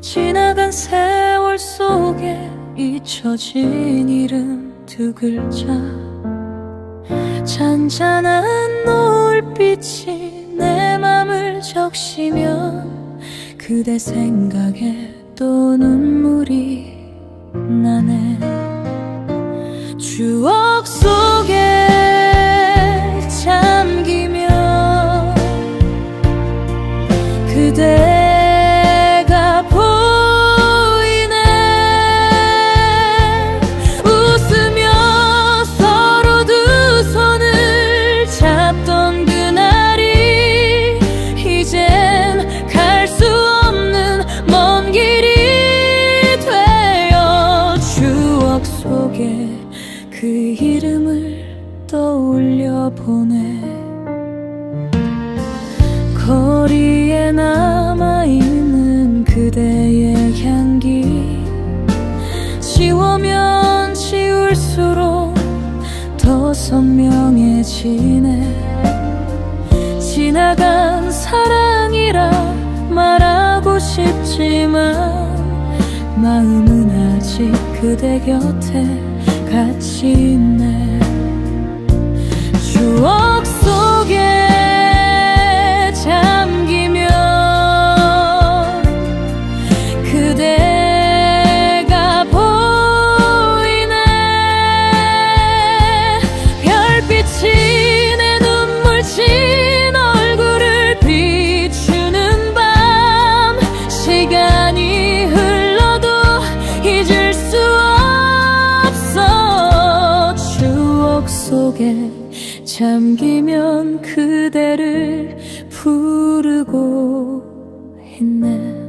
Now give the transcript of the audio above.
지나간 세월 속에 잊혀진 이름 두 글자. 잔잔한 노을빛이 내 맘을 적시면 그대 생각에 또 눈물이 나네. 추억 속에 잠기며 그대 잡던 그날이 이젠 갈 수 없는 먼 길이 되어 추억 속에 그 이름을 떠올려 보내. 거리에 남아있는 그대의 향기 지우면 지울수록 더 선명해지네 사랑이라 말하고 싶지만 마음은 아직 그대 곁에 같이 있네. 추억 속에 잠기면 그대를 부르고 있네